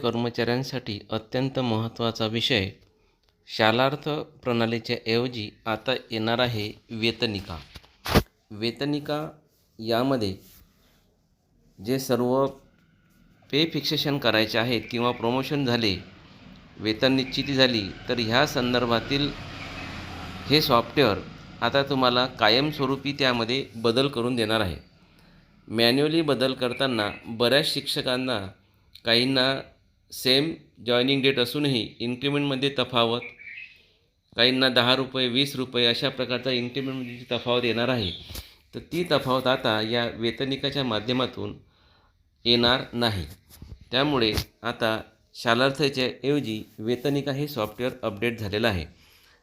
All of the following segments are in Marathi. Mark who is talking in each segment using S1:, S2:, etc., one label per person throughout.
S1: कर्मचाऱ्यांसाठी अत्यंत महत्त्वाचा विषय. शालार्थ प्रणालीच्या ऐवजी आता येणार आहे वेतनिका. वेतनिका यामध्ये जे सर्व पे फिक्सेशन करायचे आहेत किंवा प्रमोशन झाले वेतन निश्चिती झाली तर ह्या संदर्भातील हे सॉफ्टवेअर आता तुम्हाला कायमस्वरूपी त्यामध्ये बदल करून देणार आहे. मॅन्युअली बदल करताना बऱ्याच शिक्षकांना काहींना सेम जॉईनिंग डेट असूनही इन्क्रीमेंटमध्ये तफावत काहींना दहा रुपये वीस रुपये अशा प्रकारचा इन्क्रिमेंटमध्ये तफावत येणार आहे तर ती तफावत आता या वेतनिकाच्या माध्यमातून येणार नाही. त्यामुळे आता शालार्थाच्या ऐवजी वेतनिका हे सॉफ्टवेअर अपडेट झालेलं आहे.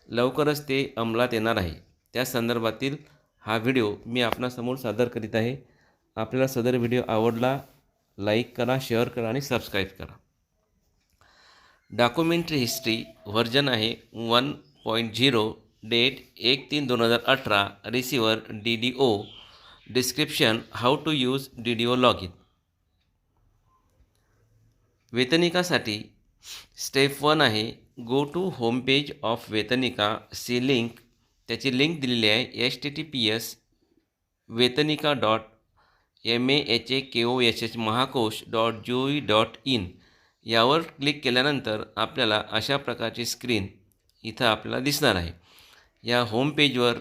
S1: लवकरच ते अंमलात येणार आहे. त्या संदर्भातील हा व्हिडिओ मी आपणासमोर सादर करीत आहे. आपल्याला सदर व्हिडिओ आवडला लाईक करा शेअर करा आणि सबस्क्राईब करा. डॉक्युमेंटरी हिस्ट्री व्हर्जन आहे वन पॉईंट झिरो डेट एक तीन दोन हजार अठरा receiver D D O. Description how to use D D O log in वेतनिकासाठी step one आहे go to home page of Vetanika see link. त्याची लिंक दिलेली आहे H T T P S Vetanika dot M A H A K O H H Mahakosh dot G O dot in. यावर क्लिक केल्यानंतर आपल्याला अशा प्रकारची स्क्रीन इथं आपल्याला दिसणार आहे. या होम पेजवर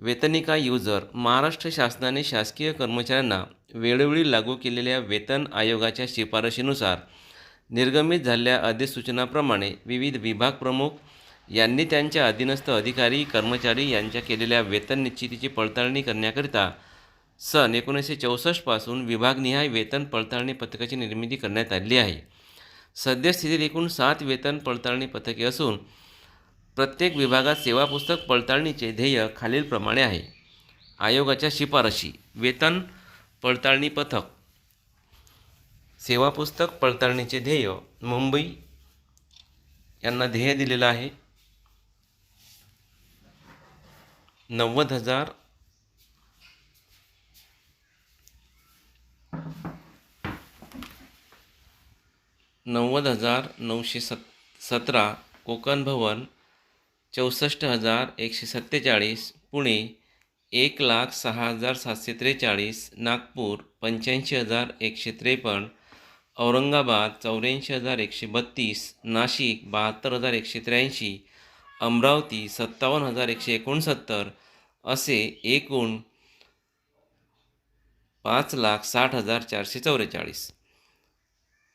S1: वेतनिका युजर महाराष्ट्र शासनाने शासकीय कर्मचाऱ्यांना वेळोवेळी लागू केलेल्या वेतन आयोगाच्या शिफारशीनुसार निर्गमित झालेल्या अधिसूचनाप्रमाणे विविध विभाग प्रमुख यांनी त्यांच्या अधीनस्थ अधिकारी कर्मचारी यांच्या केलेल्या वेतन निश्चितीची पडताळणी करण्याकरिता सन एकोणीसशे चौसष्टपासून विभागनिहाय वेतन पडताळणी पथकाची निर्मिती करण्यात आली आहे. सद्यस्थितीत एकूण सात वेतन पडताळणी पथके असून प्रत्येक विभागात सेवापुस्तक पडताळणीचे ध्येय खालीलप्रमाणे आहे. आयोगाच्या शिफारशी वेतन पडताळणी पथक सेवा पुस्तक पडताळणीचे ध्येय मुंबई यांना ध्येय दिलेलं आहे. नव्वद हजार नव्वद हजार नऊशे सत सतरा कोकण भवन चौसष्ट हजार एकशे सत्तेचाळीस पुणे एक लाख सहा हजार सातशे त्रेचाळीस नागपूर पंच्याऐंशी हजार एकशे त्रेपन्न औरंगाबाद चौऱ्याऐंशी हजार एकशे बत्तीस नाशिक बहात्तर हजार एकशे त्र्याऐंशी अमरावती सत्तावन्न हजार एकशे एकोणसत्तर असे एकूण पाच लाख साठ हजार चारशे चौवेचाळीस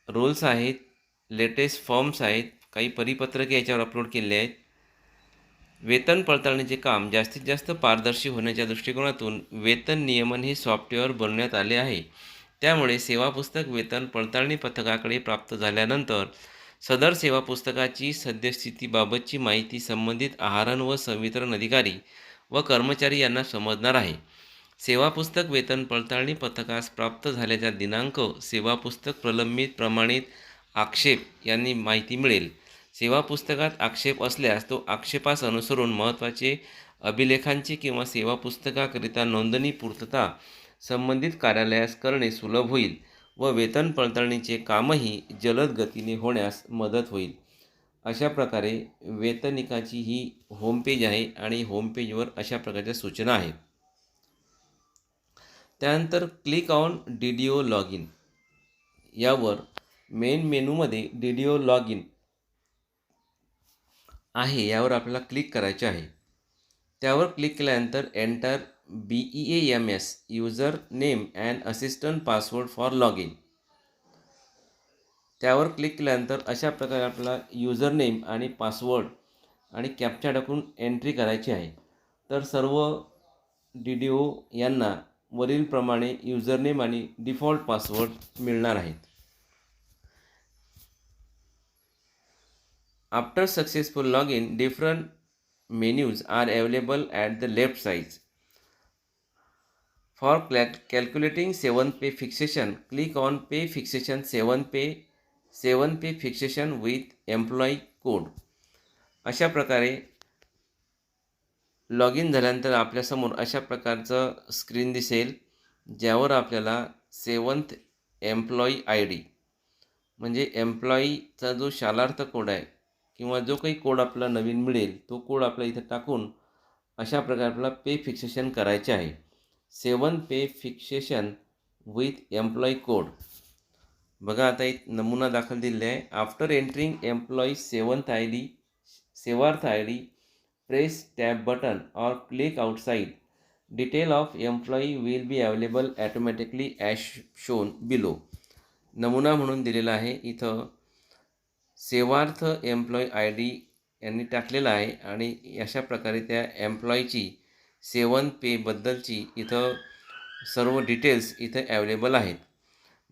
S1: रोल्स आहेत लेटेस्ट फॉर्म्स आहेत काही परिपत्रके याच्यावर अपलोड केले आहेत. वेतन पडताळणीचे काम जास्तीत जास्त पारदर्शी होण्याच्या दृष्टिकोनातून वेतन नियमन हे सॉफ्टवेअर बनवण्यात आले आहे. त्यामुळे सेवा पुस्तक वेतन पडताळणी पथकाकडे प्राप्त झाल्यानंतर सदर सेवा पुस्तकाची सद्यस्थितीबाबतची माहिती संबंधित आहारण व संवितरण अधिकारी व कर्मचारी यांना समजणार आहे. सेवा पुस्तक वेतन पडताळणी पथकास प्राप्त झाल्याचा दिनांक सेवा पुस्तक प्रलंबित प्रमाणित आक्षेप यांनी माहिती मिळेल. सेवा पुस्तकात आक्षेप असल्यास तो आक्षेपास अनुसरून महत्त्वाचे अभिलेखांची किंवा सेवा पुस्तकाकरिता नोंदणी पूर्तता संबंधित कार्यालयास करणे सुलभ होईल व वेतन पडताळणीचे कामही जलद गतीने होण्यास मदत होईल. अशा प्रकारे वेतनिकाची ही होमपेज आहे आणि होमपेजवर अशा प्रकारच्या सूचना आहेत. त्यानंतर click on D D O log in यावर मेन मेनूमध्ये D D O log in आहे यावर आपल्याला क्लिक करायचे आहे. त्यावर क्लिक केल्यानंतर enter B E A M S user name and assistant password for log in त्यावर क्लिक केल्यानंतर अशा प्रकारे आपला युजर नेम आणि पासवर्ड आणि कॅप्चा टाकून एंट्री करायची आहे. तर सर्व डी डी ओ यांना वरीलप्रमाणे युजरनेम आणि डिफॉल्ट पासवर्ड मिळणार आहेत. After successful log in different menus are available at the left size for clack calculating seven pay fixation click on pay fixation seven pay seven pay fixation with employee code. अशा प्रकारे लॉग इन झाल्यानंतर आपल्यासमोर अशा प्रकारचं स्क्रीन दिसेल ज्यावर आपल्याला सेवन्थ एम्प्लॉई आय डी म्हणजे एम्प्लॉईचा जो शालार्थ कोड आहे किंवा जो काही कोड आपला नवीन मिळेल तो कोड आपला इथं टाकून अशा प्रकारे आपला पे फिक्सेशन करायचे आहे. Seven pay fixation with employee code. बघा आता एक नमुना दाखल दिलेला आहे. After entering employee seventh I D Sevaarth I D press tab button or click outside. Detail of employee will be available automatically as shown below नमुना म्हणून दिलेला आहे. इथं सेवार्थ एम्प्लॉई आय डी यांनी टाकलेला आहे आणि अशा प्रकारे त्या एम्प्लॉईची सेवन पेबद्दलची इथं सर्व डिटेल्स इथं ॲवेलेबल आहेत.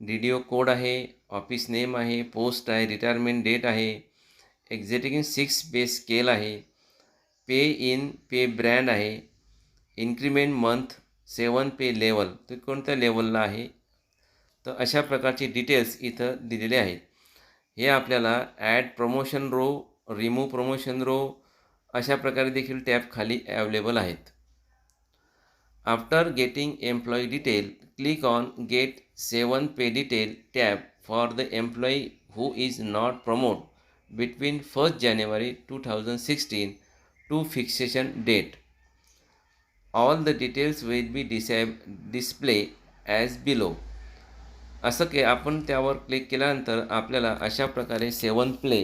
S1: डी डी ओ कोड आहे ऑफिस नेम आहे पोस्ट आहे रिटायरमेंट डेट आहे एक्झिटिंग सिक्स पे स्केल आहे. पे इन पे ब्रँड आहे. Increment month seven pay level ते कोणत्या लेवलला आहे? तर अशा प्रकारचे डिटेल्स इथं दिलेले आहेत. हे आपल्याला add promotion row remove promotion row अशा प्रकारे देखील टॅब खाली ॲवेलेबल आहेत. After getting employee detail click on get seven pay detail tab for the employee who is not promote between first January two thousand sixteen to fixation date all the details will be display display as below असं के आपण त्यावर क्लिक केल्यानंतर आपल्याला अशा प्रकारे सेवन प्ले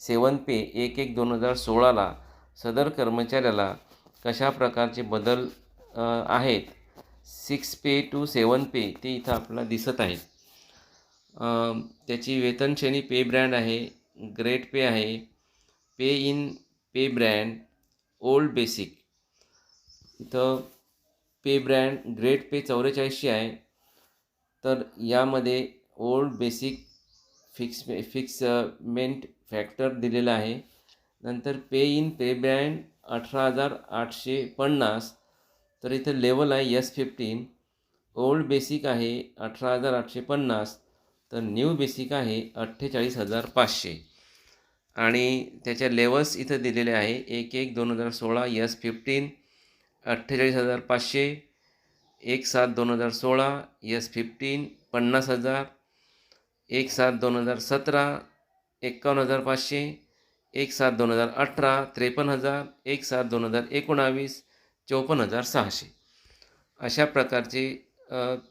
S1: सेवन पे एक एक दोन हजार सोळाला सदर कर्मचाऱ्याला कशा प्रकारचे बदल आहेत सिक्स पे टू सेवन पे ते इथं आपल्याला दिसत आहेत त्याची वेतनश्रेणी पे ब्रँड आहे ग्रेट पे आहे pay in pay brand old basic. इथं पे ब्रँड ग्रेट पे चौवेचाळीसशे आहे. तर यामध्ये old basic fix fixment factor दिलेला आहे. नंतर पे इन पे ब्रँड अठरा हजार आठशे पन्नास. तर इथं लेवल आहे यस फिफ्टीन. ओल्ड बेसिक आहे अठरा हजार आठशे पन्नास. तर न्यू बेसिक आहे अठ्ठेचाळीस हजार पाचशे. आणि त्याच्या लेवल्स इथं दिलेले आहे. एक एक दोन हजार सोळा यस फिफ्टीन अठ्ठेचाळीस हजार पाचशे एक सात दोन हजार सोळा यस फिफ्टीन पन्नास हजार एक सात दोन हजार सतरा एक्कावन्न हजार पाचशे एक सात दोन हजार अठरा त्रेपन्न हजार एक सात दोन हजार एकोणावीस चौपन्न हजार सहाशे. अशा प्रकारचे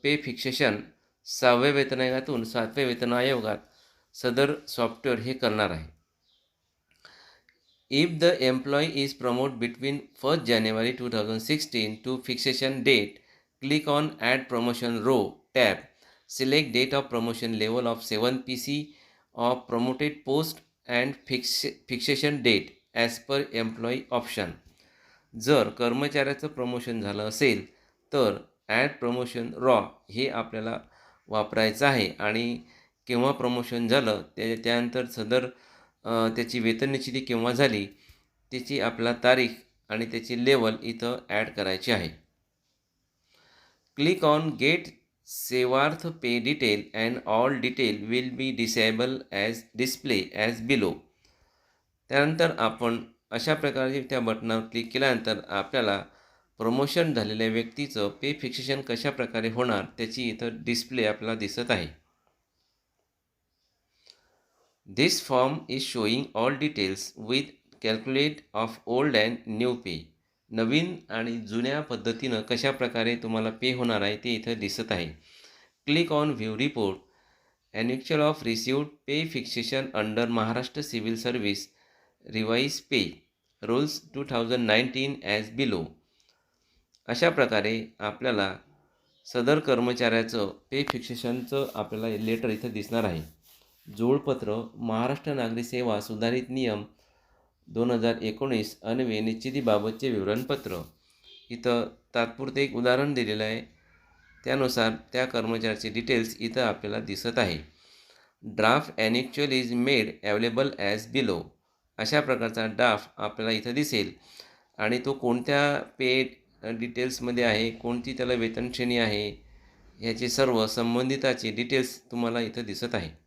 S1: पे फिक्सेशन सहाव्या वेतन आयोगातून सातव्या वेतन आयोगात सदर सॉफ्टवेअर हे करणार आहे. If the employee is promoted between 1st January 2016 to fixation date, click on Add Promotion Row tab. Select date of promotion level of 7 PC of promoted post and fix, fixation date as per employee option. जर कर्मचाऱ्याचं प्रमोशन झालं असेल तर ॲड प्रमोशन रॉ हे आपल्याला वापरायचं आहे आणि केव्हा प्रमोशन झालं त्या त्यानंतर सदर त्याची वेतन निश्चिती केव्हा झाली त्याची आपला तारीख आणि त्याची लेवल इथं ॲड करायची आहे. Click on get Sevaarth pay detail and all detail will be disable as display as below त्यानंतर आपण अशा प्रकारे त्या बटनावर क्लिक केल्यानंतर आपल्याला प्रमोशन झालेल्या व्यक्तीचं पे फिक्सेशन कशा प्रकारे होणार त्याची इथं डिस्प्ले आपल्याला दिसत आहे. This form is showing all details with calculate of old and new pay. नवीन आणि जुन्या पद्धतीनं कशा प्रकारे तुम्हाला पे होणार आहे ते इथं दिसत आहे. Click on view report annexure of received pay fixation under Maharashtra civil service revise pay rules two thousand nineteen as below अशा प्रकारे आपल्याला सदर कर्मचाऱ्याचं पे फिक्सेशनचं आपल्याला लेटर इथं दिसणार आहे. जोडपत्र महाराष्ट्र नागरी सेवा सुधारित नियम दोन हजार एकोणीस अन्वे निश्चितीबाबतचे विवरणपत्र. इथं तात्पुरते एक उदाहरण दिलेलं आहे. त्यानुसार त्या कर्मचाऱ्याचे डिटेल्स इथं आपल्याला दिसत आहे. Draft annexure is made available as below अशा प्रकारचा ड्राफ्ट आपल्याला इथं दिसेल. आणि तो कोणत्या पे डिटेल्समध्ये आहे कोणती त्याला वेतन श्रेणी आहे याचे सर्व संबंधिताचे डिटेल्स तुम्हाला इथं दिसत आहे.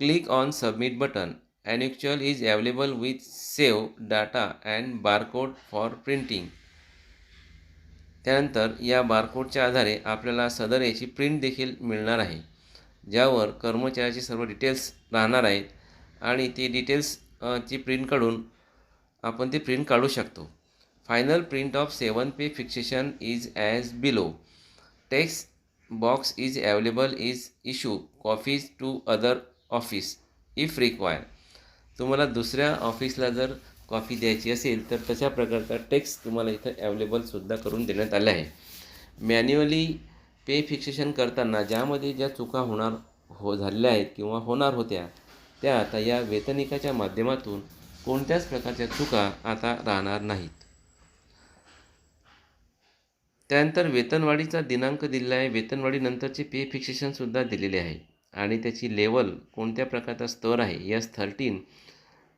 S1: Click on submit button annexure is available with save data and barcode for printing त्यानंतर या बारकोडच्या आधारे आपल्याला सदर याची प्रिंट देखील मिळणार आहे ज्यावर कर्मचाऱ्याचे सर्व डिटेल्स राहणार आहेत आणि ते डिटेल्स ची प्रिंट काढून आपण ते प्रिंट काढू शकतो. Final print of seven pay fixation is as below text box is available is issue copies to other office if require तुम्हाला दुसऱ्या ऑफिसला जर कॉफी द्यायची असेल तर तशा प्रकारचा टेक्स्ट तुम्हाला इथं अवेलेबलसुद्धा करून देण्यात आले आहे. मॅन्युअली पे फिक्सेशन करताना ज्यामध्ये ज्या चुका होणार हो झालेल्या आहेत किंवा होणार होत्या त्या आता या वेतनिकाच्या माध्यमातून कोणत्याच प्रकारच्या चुका आता राहणार नाहीत. त्यानंतर वेतनवाढीचा दिनांक दिलेला आहे. वेतनवाढीनंतरचे पे फिक्सेशनसुद्धा दिलेले आहे. आणि त्याची लेवल कोणत्या प्रकारचा स्तर आहे? Yes thirteen.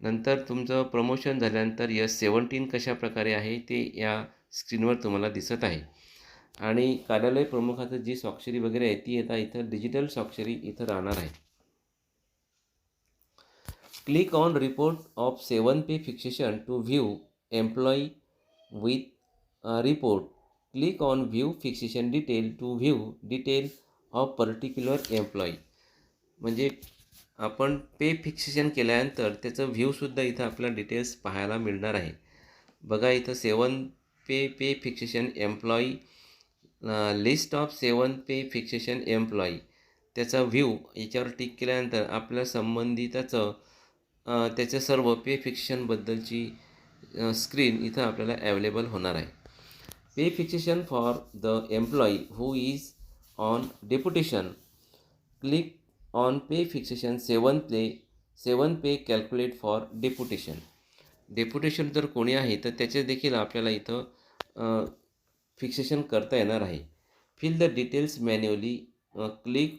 S1: नंतर तुमचं प्रमोशन झाल्यानंतर यस सेवन्टीन कशा प्रकारे आहे ते या स्क्रीनवर तुम्हाला दिसत आहे. आणि कार्यालय प्रमुखाचं जी स्वाक्षरी वगैरे आहे ती आता इथं डिजिटल स्वाक्षरी इथं राहणार आहे. Click on report of seven pay fixation to view employee with report click on view fixation detail to view detail of particular employee म्हणजे आपण पे फिक्सेशन केल्यानंतर त्याचं व्ह्यूसुद्धा इथं आपल्याला डिटेल्स पाहायला मिळणार आहे. बघा इथं seven pay pay fixation employee list of seven pay fixation employee त्याचा व्ह्यू याच्यावर टिक केल्यानंतर आपल्या संबंधिताचं त्याचं सर्व पे फिक्सेशनबद्दलची स्क्रीन इथं आपल्याला ॲवेलेबल होणार आहे. Pay fixation for the employee who is on deputation click on pay fixation seven pay seven pay calculate for deputation deputation जर कोणी आहे तर त्याचे देखील आपल्याला इथं फिक्सेशन करता येणार आहे. Fill the details manually click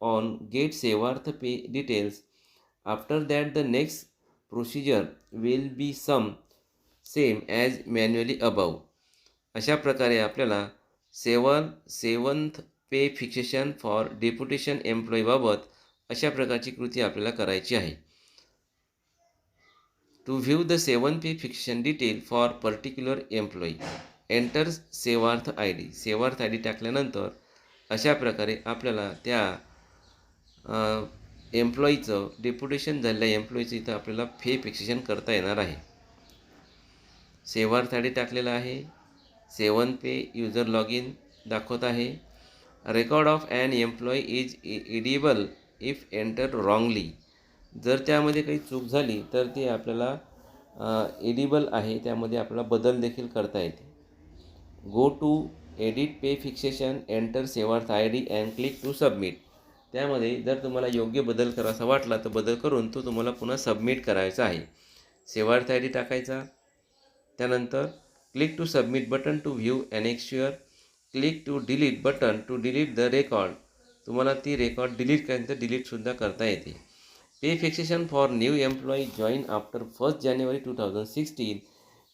S1: on get Sevaarth pay details after that the next procedure will be some same as manually above अशा प्रकारे आपल्याला seven seventh pay fixation for deputation एम्प्लॉईबाबत अशा प्रकारची कृती आपल्याला करायची आहे. To view the seven pay fixation detail for particular employee enter Sevaarth I D Sevaarth I D टाकल्यानंतर अशा प्रकारे आपल्याला त्या एम्प्लॉईचं डेप्युटेशन झालेल्या एम्प्लॉईचं इथं आपल्याला फे फिक्सेशन करता येणार आहे. सेवार्थ आय डी टाकलेला आहे. Seven pay user log in दाखवत आहे. Record of an employee is edible if enter wrongly जर त्यामध्ये काही चूक झाली तर ती आपल्याला एडिबल आहे त्यामध्ये आपल्याला बदल देखील करता येते. Go to edit pay fixation enter Sevaarth I D and click to submit त्यामध्ये जर तुम्हाला योग्य बदल करायचा वाटला तर बदल करून तो तुम्हाला पुन्हा सबमिट करायचा आहे. सेवार्थ आय डी टाकायचा. त्यानंतर click to submit button to view annexure click to delete button to delete the record तुम्हाला ती रेकॉर्ड डिलीट करायचं डिलीटसुद्धा करता येते. Pay fixation for new employee join after first January two thousand sixteen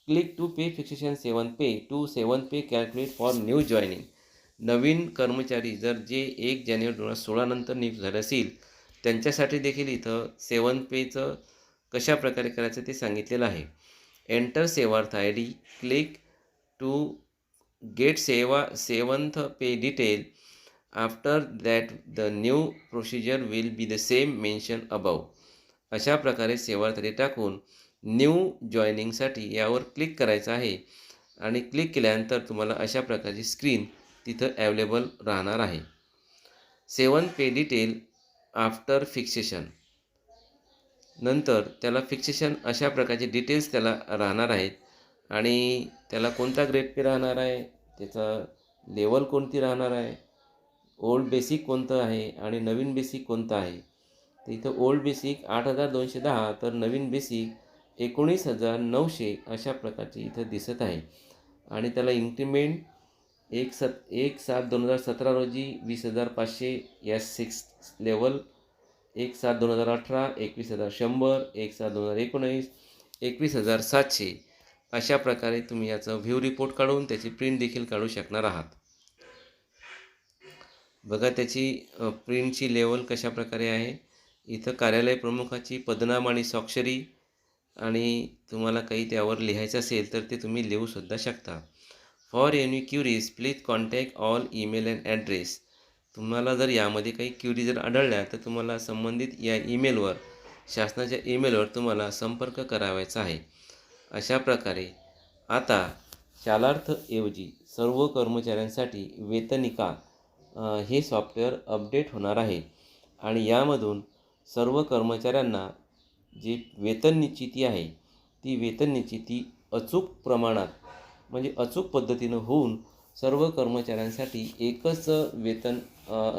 S1: click to pay fixation seven pay to seven pay calculate for new joining नवीन कर्मचारी जर जे एक जानेवारी दोन हजार सोळानंतर नियुक्त झाले असतील त्यांच्यासाठी देखील इथं सेवन पेचं कशा प्रकारे करायचं ते सांगितलेलं आहे. Enter Sevaarth I D click to get सेवा seventh pay detail after that the new procedure will be the same mention above अशा प्रकारे सेवार्थ टाकून न्यू जॉईनिंगसाठी यावर क्लिक करायचं आहे. आणि क्लिक केल्यानंतर तुम्हाला अशा प्रकारची स्क्रीन तिथं ॲवेलेबल राहणार आहे. Seven pay detail after fixation नंतर त्याला फिक्सेशन अशा प्रकारचे डिटेल्स त्याला राहणार आहेत. आणि त्याला कोणता ग्रेड पे राहणार आहे? त्याचा लेवल कोणती राहणार आहे? ओल्ड बेसिक कोणतं आहे? आणि नवीन बेसिक कोणतं आहे? तर इथं ओल्ड बेसिक आठ हजार दोनशे दहा तर नवीन बेसिक एकोणीस हजार नऊशे अशा प्रकारची इथं दिसत आहे. आणि त्याला इन्क्रीमेंट एक सत एक सात दोन हजार सतरा रोजी वीस हजार पाचशे या सिक्स लेवल एक सात दोन हजार अठरा एकवीस हजार शंभर एक सात दोन हजार एकोणीस एकवीस हजार सातशे. अशा प्रकारे तुम्ही याचा व्ह्यू रिपोर्ट काढून त्याची प्रिंट देखील काढू शकणार आहात. बघा त्याची प्रिंटची लेवल कशा प्रकारे आहे? इथं कार्यालय प्रमुखाची पदनाम आणि स्वाक्षरी आणि तुम्हाला काही त्यावर लिहायचं असेल तर ते तुम्ही लिहूसुद्धा शकता. For any queries please contact all email and address तुम्हाला जर यामध्ये काही क्युरी जर आढळल्या तर तुम्हाला संबंधित या ईमेलवर शासनाच्या ईमेलवर तुम्हाला संपर्क करावायचा आहे. अशा प्रकारे आता शालार्थऐवजी सर्व कर्मचाऱ्यांसाठी वेतनिका हे सॉफ्टवेअर अपडेट होणार आहे. आणि यामधून सर्व कर्मचाऱ्यांना जी वेतन निश्चिती आहे ती वेतन निश्चिती अचूक प्रमाणात म्हणजे अचूक पद्धतीनं होऊन सर्व कर्मचाऱ्यांसाठी एकच वेतन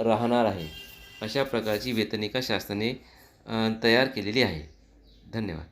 S1: राहणार आहे. अशा प्रकारची वेतनिका शासनाने तयार केलेली आहे. धन्यवाद.